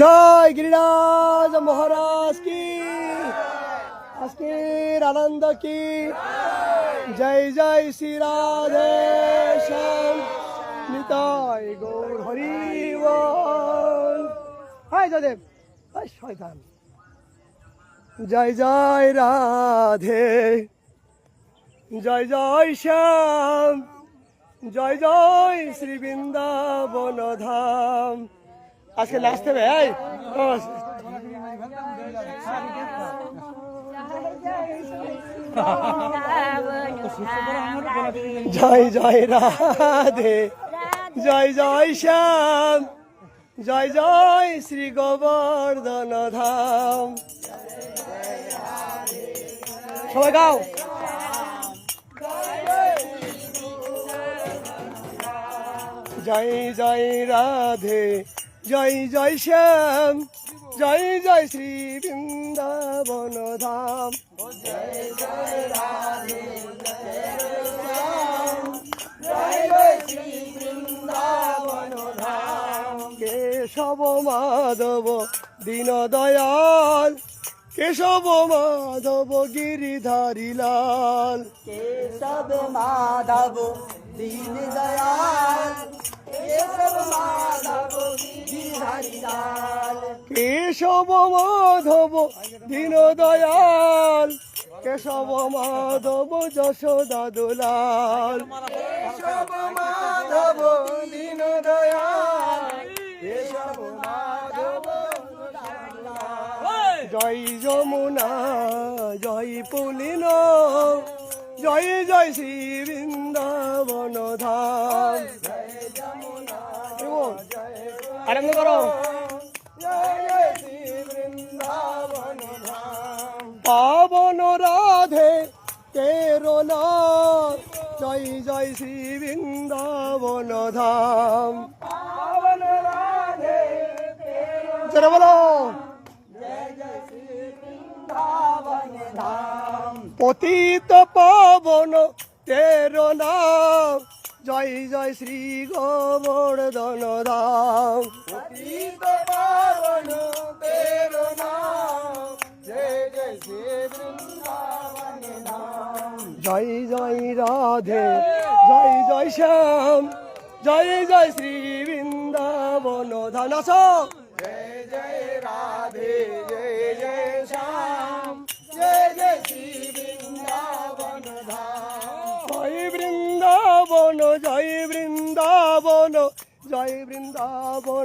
জয় গিরিরাজ মহারাজ কি? আজকের আনন্দ কি? জয় জয় শ্রী রাধে শ্যাম। নিতাই গৌর হরি হাই জয়দেব শয়তান। জয় জয় রাধে। জয় জয় শ্যাম। জয় জয় শ্রী বৃন্দাবন ধাম আজকে এই। ও, জয় জয় রাধে জয় জয় শ্যাম জয় জয় শ্রী গোবর্ধন ধাম। সবাই গাও। জয় জয় রাধে জয় জয় শ্যাম, জয় জয় শ্রী বৃন্দাবন ধাম। কেশব মাধব দীন দয়াল কেশব মাধব গিরিধারী লাল। কেশব মাধব দীন দয়াল কেশব মাধব দীন দয়াল কেশব মাধব যশোদা দুলাল। কেশব মাধব দীন দয়াল কেশব মাধব জয় যমুনা জয় পুলিন জয় জয় শ্রী আনন্দ করো পাবন রাধে কেরল জয় জয় শ্রী বৃন্দাবন ধাম। জোরে বলো। পতিত পাবন, তেরো নাম জয় জয় শ্রী গোবর্ধন দাও। পাবন জয় জয় শ্রী বৃন্দাবন জয় জয় রাধে জয় জয় শ্যাম জয় জয় শ্রী বৃন্দাবন। ধানাস। জয় জয় রাধে জয় জয় বৃন্দাবন জয় বৃন্দাবন জয় বৃন্দাবন।